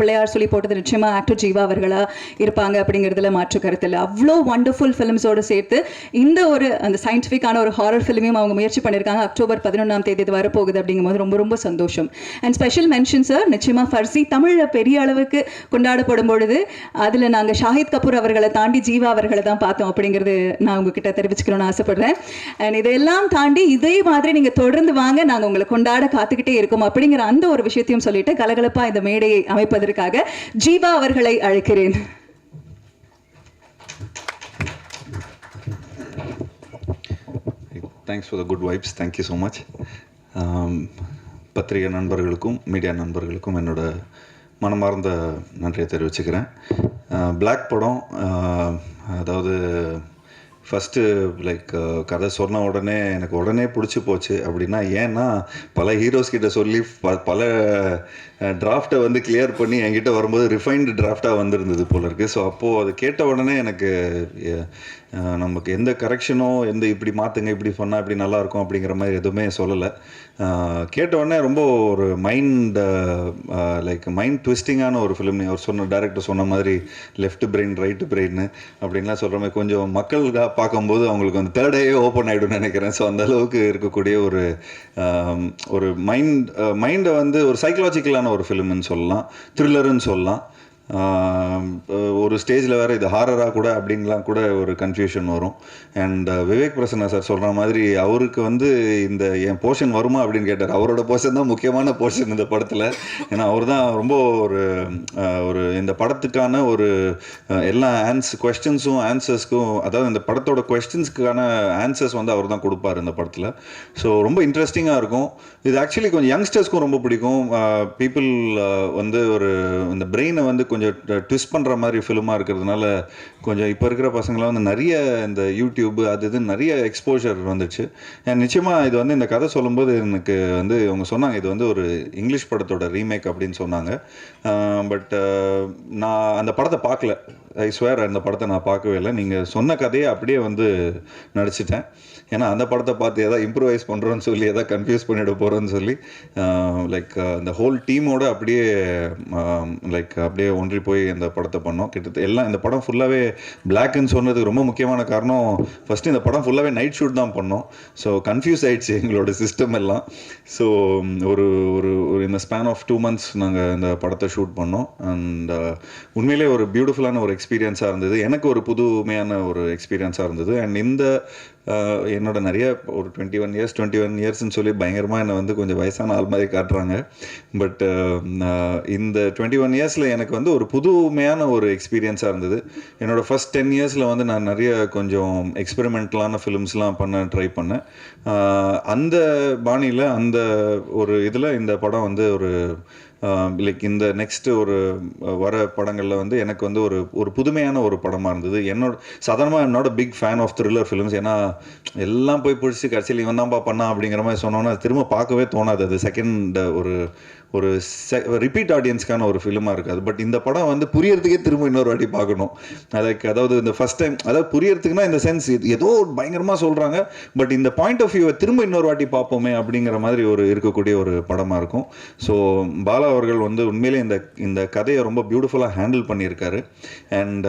பிள்ளையார் சொல்லி போட்டது நிச்சயமா ஆக்டர் ஜீவா அவர்களா இருப்பாங்க அப்படிங்கிறதுல மாற்று கருத்து இல்லை. அவ்வளோ வண்டர்ஃபுல் ஃபிலிம்ஸோடு சேர்த்து இந்த ஒரு அந்த சயின்டிஃபிக்கான ஒரு ஹாரர் ஃபிலிமையும் அவங்க முயற்சி பண்ணியிருக்காங்க அக்டோபர் பதினொன்றாம் தேதி இது வரப்போகுது அப்படிங்கும்போது ரொம்ப ரொம்ப சந்தோஷம். அண்ட் ஸ்பெஷல் மென்ஷன் சார் நிச்சயமா ஃபர்சி தமிழில் பெரிய அளவுக்கு கொண்டாடப்படும் பொழுது அதில் நாங்கள் ஷாஹித் கபூர் அவர்களை தாண்டி ஜீவா அவர்களை தான் பார்த்தோம் அப்படிங்கிறது நான் உங்ககிட்ட தெரிவிச்சுக்கணும்னு ஆசைப்படுறேன். அண்ட் இதெல்லாம் தாண்டி இதே மாதிரி நீங்கள் தொடர்ந்து வாங்க. நாங்கள் உங்களை கொண்டாட காத்துக்கிட்டே இருக்கோம் அப்படிங்கிற அந்த ஒரு விஷயத்தையும் சொல்லிட்டு கலகலப்பா இந்த மேடையை அமைப்பதற்காக ஜீவா அவர்களை அழைக்கிறேன். Thanks for the good vibes thank you so much பத்திரிகை நண்பர்களுக்கும் மீடியா நண்பர்களுக்கும் என்னோட மனமார்ந்த நன்றியை தெரிவிச்சுக்கிறேன். Uh, பிளாக் படம் uh, அதாவது ஃபஸ்ட்டு லைக் uh, கதை சொன்ன உடனே எனக்கு உடனே பிடிச்சி போச்சு. அப்படின்னா ஏன்னா பல ஹீரோஸ் கிட்ட சொல்லி ப பல டிராஃப்டை வந்து கிளியர் பண்ணி என்கிட்ட வரும்போது ரிஃபைன்டு டிராஃப்டாக வந்திருந்தது போல இருக்குது ஸோ அப்போது அது கேட்ட உடனே எனக்கு நமக்கு எந்த கரெக்ஷனோ எந்த இப்படி மாற்றுங்க இப்படி சொன்னால் இப்படி நல்லா இருக்கும் அப்படிங்கிற மாதிரி எதுவுமே சொல்லலை. கேட்ட உடனே ரொம்ப ஒரு மைண்ட் லைக் மைண்ட் ட்விஸ்டிங்கான ஒரு ஃபிலிம் அவர் சொன்ன டேரக்டர் சொன்ன மாதிரி லெஃப்ட் பிரெயின் ரைட்டு பிரெயின் அப்படின்லாம் சொல்கிற மாதிரி கொஞ்சம் மக்கள் பார்க்கும்போது அவங்களுக்கு அந்த தேர்ட் ஐயே ஓப்பன் ஆகிடும்னு நினைக்கிறேன். ஸோ அந்த அளவுக்கு இருக்கக்கூடிய ஒரு ஒரு மைண்ட் மைண்டை வந்து ஒரு சைக்கலாஜிக்கலான ஒரு ஃபிலிம்னு சொல்லலாம் த்ரில்லருன்னு சொல்லலாம். ஒரு ஸ்டேஜில் வேறு இது ஹாரராக கூட அப்படின்லாம் கூட ஒரு கன்ஃபியூஷன் வரும். அண்ட் விவேக் பிரசன்னா சார் சொல்கிற மாதிரி அவருக்கு வந்து இந்த என் போர்ஷன் வருமா? அப்படின்னு கேட்டார். அவரோட போர்ஷன் தான் முக்கியமான போர்ஷன் இந்த படத்தில். ஏன்னா அவர் தான் ரொம்ப ஒரு ஒரு இந்த படத்துக்கான ஒரு எல்லா ஆன்ஸ் கொஸ்டின்ஸும் ஆன்சர்ஸ்க்கும் அதாவது இந்த படத்தோட கொஸ்டின்ஸ்க்கான ஆன்சர்ஸ் வந்து அவர் தான் கொடுப்பார் இந்த படத்தில். ஸோ ரொம்ப இன்ட்ரெஸ்டிங்காக இருக்கும். இது ஆக்சுவலி கொஞ்சம் யங்ஸ்டர்ஸ்க்கும் ரொம்ப பிடிக்கும். பீப்புள் வந்து ஒரு இந்த பிரெயினை வந்து கொஞ்சம் கொஞ்சம் ட்விஸ்ட் பண்ணுற மாதிரி ஃபிலிமாக இருக்கிறதுனால கொஞ்சம் இப்போ இருக்கிற பசங்களாம் வந்து நிறைய இந்த யூடியூப் அது இதுன்னு நிறைய எக்ஸ்போஷர் வந்துச்சு. நிச்சயமாக இது வந்து இந்த கதை சொல்லும்போது எனக்கு வந்து அவங்க சொன்னாங்க இது வந்து ஒரு இங்கிலீஷ் படத்தோட ரீமேக் அப்படின்னு சொன்னாங்க. பட் நான் அந்த படத்தை பார்க்கல. ஐ ஸ்வேர் அந்த படத்தை நான் பார்க்கவே இல்லை. நீங்கள் சொன்ன கதையை அப்படியே வந்து நடிச்சிட்டேன். ஏன்னா அந்த படத்தை பார்த்து எதாவது இம்ப்ரூவைஸ் பண்ணுறோன்னு சொல்லி எதாவது கன்ஃபியூஸ் பண்ணிட போகிறோன்னு சொல்லி லைக் அந்த ஹோல் டீமோடு அப்படியே லைக் அப்படியே ஒன்றி போய் இந்த படத்தை பண்ணோம். கிட்டத்தட்ட எல்லாம் இந்த படம் ஃபுல்லாகவே பிளாக்னு சொன்னதுக்கு ரொம்ப முக்கியமான காரணம் ஃபஸ்ட்டு இந்த படம் ஃபுல்லாகவே நைட் ஷூட் தான் பண்ணோம். ஸோ கன்ஃபியூஸ் ஆகிடுச்சு எங்களோட சிஸ்டம் எல்லாம். ஸோ ஒரு ஒரு ஒரு இந்த ஸ்பேன் ஆஃப் டூ மந்த்ஸ் நாங்கள் இந்த படத்தை ஷூட் பண்ணோம். அண்ட் உண்மையிலே ஒரு பியூட்டிஃபுல்லான ஒரு எக்ஸ்பீரியன்ஸாக இருந்தது. எனக்கு ஒரு புதுமையான ஒரு எக்ஸ்பீரியன்ஸாக இருந்தது. அண்ட் இந்த என்னோட நிறைய ஒரு twenty one years twenty one இயர்ஸ்னு சொல்லி பயங்கரமாக என்னை வந்து கொஞ்சம் வயசான ஆள் மாதிரி காட்டுறாங்க. பட் இந்த டுவெண்ட்டி ஒன் இயர்ஸில் எனக்கு வந்து ஒரு புதுமையான ஒரு எக்ஸ்பீரியன்ஸாக இருந்தது. என்னோடய ஃபர்ஸ்ட் டென் இயர்ஸில் வந்து நான் நிறைய கொஞ்சம் எக்ஸ்பெரிமெண்டலான ஃபிலிம்ஸ்லாம் பண்ண ட்ரை பண்ணேன். அந்த பாணியில் அந்த ஒரு இதில் இந்த படம் வந்து ஒரு லைக் இந்த நெக்ஸ்ட்டு ஒரு வர படங்களில் வந்து எனக்கு வந்து ஒரு ஒரு புதுமையான ஒரு படமாக இருந்தது. என்னோட சாதாரணமாக என்னோட big fan of thriller films ஏன்னா எல்லாம் போய் பிடிச்சி கடைசியில் இவன் தான்ப்பா பண்ணா அப்படிங்கிற மாதிரி சொன்னோன்னா திரும்ப பார்க்கவே தோணாது. அது செகண்ட் ஒரு ஒரு ரிப்பீட் ஆடியன்ஸ்க்கான ஒரு ஃபிலிமாக இருக்காது. பட் இந்த படம் வந்து புரியறதுக்கே திரும்ப இன்னொரு வாட்டி பார்க்கணும். அதுக்கு அதாவது இந்த ஃபர்ஸ்ட் டைம் அதாவது புரியறதுக்குன்னா இந்த சென்ஸ் ஏதோ ஒரு பயங்கரமாக சொல்கிறாங்க பட் இந்த பாயிண்ட் ஆஃப் வியூவை திரும்ப இன்னொரு வாட்டி பார்ப்போமே அப்படிங்கிற மாதிரி ஒரு இருக்கக்கூடிய ஒரு படமாக இருக்கும். ஸோ பாலா அவர்கள் வந்து உண்மையிலே இந்த இந்த கதையை ரொம்ப பியூட்டிஃபுல்லாக ஹேண்டில் பண்ணியிருக்காரு. அண்ட்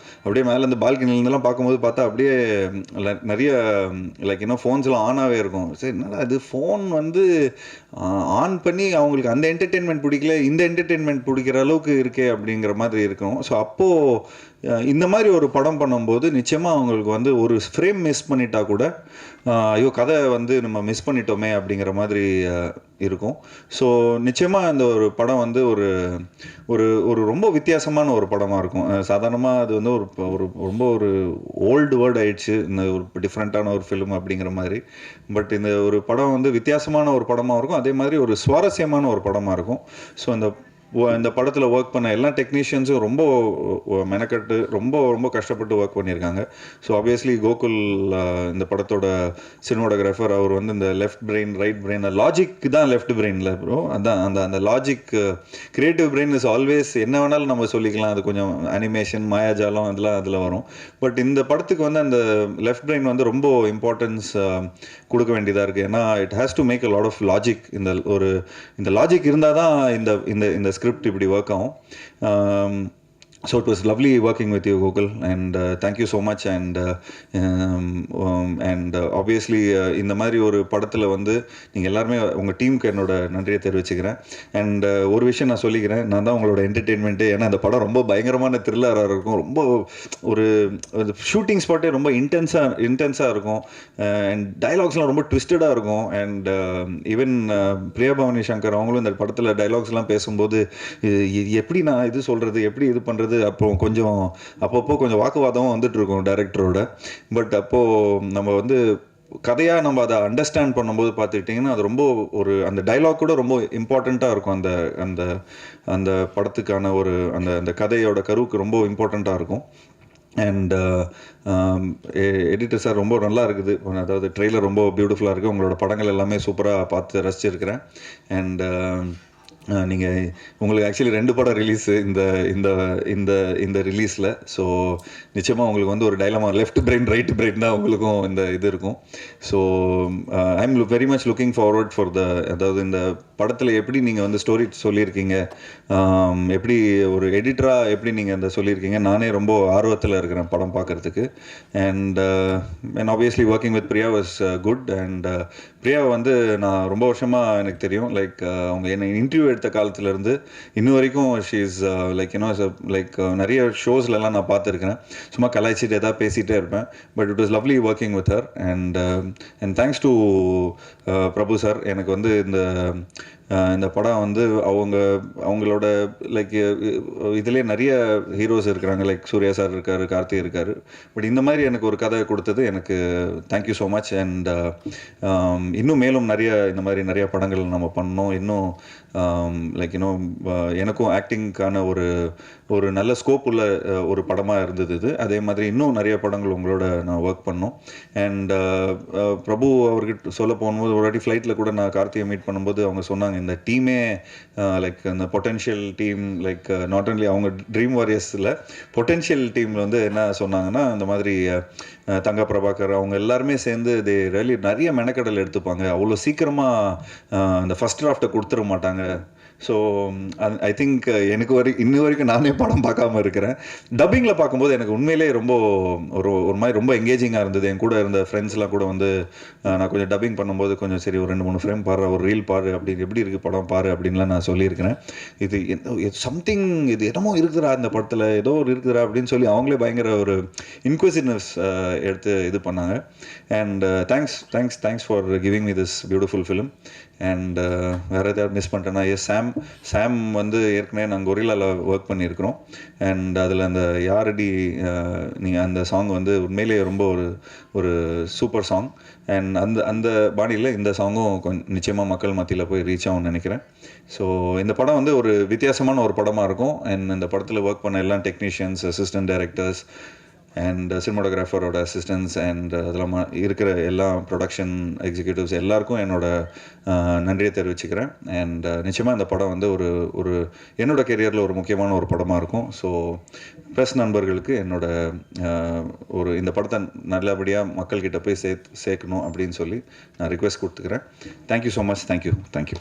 அப்படியே மேலே இந்த பால்கனிலேருந்துலாம் பார்க்கும்போது பார்த்தா அப்படியே நிறைய லைக் இன்னும் ஃபோன்ஸ்லாம் ஆனாகவே இருக்கும். சரி என்னடா அது ஃபோன் வந்து ஆன் பண்ணி அவங்களுக்கு அந்த என்டர்டெயின்மெண்ட் பிடிக்கல இந்த என்டர்டெயின்மெண்ட் பிடிக்கிற அளவுக்கு இருக்கே அப்படிங்கிற மாதிரி இருக்கும். ஸோ அப்போது இந்த மாதிரி ஒரு படம் பண்ணும்போது நிச்சயமாக அவங்களுக்கு வந்து ஒரு ஃப்ரேம் மிஸ் பண்ணிட்டா கூட ஐயோ கதை வந்து நம்ம மிஸ் பண்ணிட்டோமே அப்படிங்கிற மாதிரி இருக்கும். ஸோ நிச்சயமாக இந்த ஒரு படம் வந்து ஒரு ஒரு ஒரு ரொம்ப வித்தியாசமான ஒரு படமாக இருக்கும். சாதாரணமாக அது வந்து ஒரு ஒரு ரொம்ப ஒரு ஓல்டு வேர்ட் ஆயிடுச்சு. இந்த ஒரு டிஃப்ரெண்ட்டான ஒரு ஃபிலிம் அப்படிங்கிற மாதிரி. பட் இந்த ஒரு படம் வந்து வித்தியாசமான ஒரு படமாக இருக்கும். அதே மாதிரி ஒரு சுவாரஸ்யமான ஒரு படமாக இருக்கும். ஸோ இந்த இந்த படத்தில் ஒர்க் பண்ண எல்லா டெக்னீஷியன்ஸும் ரொம்ப மெனக்கட்டு ரொம்ப ரொம்ப கஷ்டப்பட்டு ஒர்க் பண்ணியிருக்காங்க. ஸோ ஆப்வியஸ்லி கோகுல் இந்த படத்தோட சினிமாடோகிராஃபர் அவர் வந்து இந்த left brain right brain logic தான் லெஃப்ட் பிரெயினில் ப்ரோ அதான் அந்த அந்த logic creative brain is always என்ன வேணாலும் நம்ம சொல்லிக்கலாம். அது கொஞ்சம் அனிமேஷன் மாயாஜாலம் அதெல்லாம் அதில் வரும். பட் இந்த படத்துக்கு வந்து அந்த லெஃப்ட் பிரெயின் வந்து ரொம்ப இம்பார்ட்டன்ஸ் கொடுக்க வேண்டியதாக இருக்குது ஏன்னா it has to make a lot of logic இந்த ஒரு இந்த லாஜிக் இருந்தால் தான் இந்த இந்த இந்த ஸ்கிரிப்ட் இப்படி ஒர்க் ஆகும். So it was lovely working with you Google and thank you so much and and obviously இந்த மாதிரி ஒரு படத்தில் வந்து நீங்கள் எல்லாருமே உங்கள் டீமுக்கு என்னோட நன்றியை தெரிவிச்சுக்கிறேன். அண்ட் uh, ஒரு விஷயம் நான் சொல்லிக்கிறேன். நான் தான் உங்களோட என்டர்டெயின்மெண்ட்டு ஏன்னா அந்த படம் ரொம்ப பயங்கரமான த்ரில்லராக இருக்கும். ரொம்ப ஒரு ஷூட்டிங் ஸ்பாட்டே ரொம்ப இன்டென்ஸாக இன்டென்ஸாக இருக்கும். Uh, அண்ட் டைலாக்ஸ்லாம் ரொம்ப ட்விஸ்டடாக இருக்கும். அண்ட் ஈவன் பிரியா பவானி சங்கர் அவங்களும் இந்த படத்தில் டைலாக்ஸ்லாம் பேசும்போது எப்படி நான் இது சொல்கிறது எப்படி இது பண்ணுறது அப்போ கொஞ்சம் அப்பப்போ கொஞ்சம் வாக்குவாதமும் வந்துட்டுருக்கோம் டைரக்டரோட பட் அப்போது நம்ம வந்து கதையாக நம்ம அதை அண்டர்ஸ்டாண்ட் பண்ணும்போது பார்த்துக்கிட்டிங்கன்னா அது ரொம்ப ஒரு அந்த டைலாக் கூட ரொம்ப இம்பார்ட்டண்ட்டாக இருக்கும். அந்த அந்த அந்த படத்துக்கான ஒரு அந்த அந்த கதையோட கருவுக்கு ரொம்ப இம்பார்ட்டண்ட்டாக இருக்கும். அண்ட் எடிட்டர் சார் ரொம்ப நல்லா இருக்குது. அதாவது ட்ரெய்லர் ரொம்ப பியூட்டிஃபுல்லாக இருக்குது உங்களோட படங்கள் எல்லாமே சூப்பராக பார்த்து ரசிச்சிருக்கிறேன். அண்ட் நீங்கள் உங்களுக்கு ஆக்சுவலி ரெண்டு படம் ரிலீஸு இந்த இந்த இந்த இந்த ரிலீஸில் ஸோ நிச்சயமாக உங்களுக்கு வந்து ஒரு dilemma left brain right brain தான் உங்களுக்கும் இந்த இது இருக்கும். So I am very much looking forward for the அதாவது இந்த படத்தில் எப்படி நீங்கள் வந்து ஸ்டோரி சொல்லியிருக்கீங்க எப்படி ஒரு எடிட்டராக எப்படி நீங்கள் அந்த சொல்லியிருக்கீங்க நானே ரொம்ப ஆர்வத்தில் இருக்கிறேன் படம் பார்க்குறதுக்கு. And and obviously working with Priya was good and Priya வந்து நான் ரொம்ப வருஷமாக எனக்கு தெரியும். லைக் uh, அவங்க என்னை இன்டர்வியூ எடுத்த காலத்துலேருந்து இன்ன வரைக்கும் she is like you know like நிறைய ஷோஸ்லலாம் நான் பார்த்துருக்கிறேன். சும்மா கலாய்ச்சிட்டு எதாவது பேசிகிட்டே இருப்பேன். But it was lovely working with her and and thanks to Prabhu sir எனக்கு வந்து இந்த uh, இந்த படம் வந்து அவங்க அவங்களோட லைக் uh, இதுலேயே நிறைய ஹீரோஸ் இருக்கிறாங்க. லைக் சூர்யா சார் இருக்கார் கார்த்தி இருக்கார். பட் இந்த மாதிரி எனக்கு ஒரு கதை கொடுத்தது. எனக்கு தேங்க்யூ ஸோ மச் அண்ட் இன்னும் மேலும் நிறைய இந்த மாதிரி நிறைய படங்கள் நம்ம பண்ணோம். இன்னும் லைக் இன்னும் எனக்கும் ஆக்டிங்க்கான ஒரு ஒரு நல்ல ஸ்கோப் உள்ள ஒரு படமாக இருந்தது இது. அதே மாதிரி இன்னும் நிறைய படங்கள் உங்களோட நான் ஒர்க் பண்ணோம். அண்ட் பிரபு அவர்கிட்ட சொல்ல போகும்போது ஒரு வாட்டி ஃப்ளைட்டில் கூட நான் கார்த்தியை மீட் பண்ணும்போது அவங்க சொன்னாங்க இந்த டீமே லைக் இந்த potential team like not only அவங்க ட்ரீம் வாரியர்ஸில் பொட்டென்ஷியல் டீமில் வந்து என்ன சொன்னாங்கன்னா இந்த மாதிரி தங்க பிரபாகர் அவங்க எல்லாருமே சேர்ந்து தே really நிறைய மெனக்கடல் எடுத்துப்பாங்க. அவ்வளோ சீக்கிரமாக அந்த ஃபஸ்ட் டிராஃப்டை கொடுத்துட மாட்டாங்க. ஸோ ஐ திங்க் எனக்கு வரை இன்ன வரைக்கும் நானே படம் பார்க்காம இருக்கிறேன். டப்பிங்கில் பார்க்கும்போது எனக்கு உண்மையிலே ரொம்ப ஒரு ஒரு மாதிரி ரொம்ப எங்கேஜிங்காக இருந்தது. என் கூட இருந்த ஃப்ரெண்ட்ஸ்லாம் கூட வந்து நான் கொஞ்சம் டப்பிங் பண்ணும்போது கொஞ்சம் சரி ஒரு ரெண்டு மூணு ஃப்ரேம் பாரு ஒரு ரீல் பாரு அப்படி எப்படி இருக்குது படம் பாரு அப்படின்லாம் நான் சொல்லியிருக்கிறேன். இது சம்திங் இது என்னமோ இருக்குதுரா இந்த படத்தில் ஏதோ ஒரு இருக்குதுரா அப்படின்னு சொல்லி அவங்களே பயங்கர ஒரு இன்குவசிவ்னஸ் எடுத்து இது பண்ணாங்க. And thanks thanks thanks for giving me this beautiful film and uh, வேறு எதாவது மிஸ் பண்ணிட்டேன்னா எஸ் சாம் சாம் வந்து ஏற்கனவே நாங்கள் கொரிலாவில் ஒர்க் பண்ணியிருக்கிறோம். அண்ட் அதில் அந்த யாரடி uh, நீங்கள் அந்த சாங் வந்து உண்மையிலேயே ரொம்ப ஒரு ஒரு சூப்பர் சாங் அண்ட் அந்த அந்த பாணியில் இந்த சாங்கும் கொஞ்சம் நிச்சயமாக மக்கள் மத்தியில் போய் ரீச் ஆகும்னு நினைக்கிறேன். ஸோ இந்த படம் வந்து ஒரு வித்தியாசமான ஒரு படமாக இருக்கும். அண்ட் இந்த படத்தில் ஒர்க் பண்ண எல்லா டெக்னீஷியன்ஸ் அசிஸ்டன்ட் டைரக்டர்ஸ் அண்ட் சினிமாட்டோகிராஃபரோட அசிஸ்டன்ஸ் அண்ட் அதெல்லாம் இருக்கிற எல்லா ப்ரொடக்ஷன் எக்ஸிக்யூட்டிவ்ஸ் எல்லாருக்கும் என்னோட uh, நன்றியை தெரிவிச்சுக்கிறேன். அண்ட் uh, நிச்சயமாக இந்த படம் வந்து ஒரு ஒரு என்னோட கெரியரில் ஒரு முக்கியமான ஒரு படமாக இருக்கும். ஸோ ப்ரெஸ் நண்பர்களுக்கு என்னோட uh, ஒரு இந்த படத்தை நல்லபடியாக மக்கள்கிட்ட போய் சேர்த்து சேர்க்கணும் அப்படின்னு சொல்லி நான் ரிக்வெஸ்ட் கொடுத்துக்கிறேன். Thank you so much thank you thank you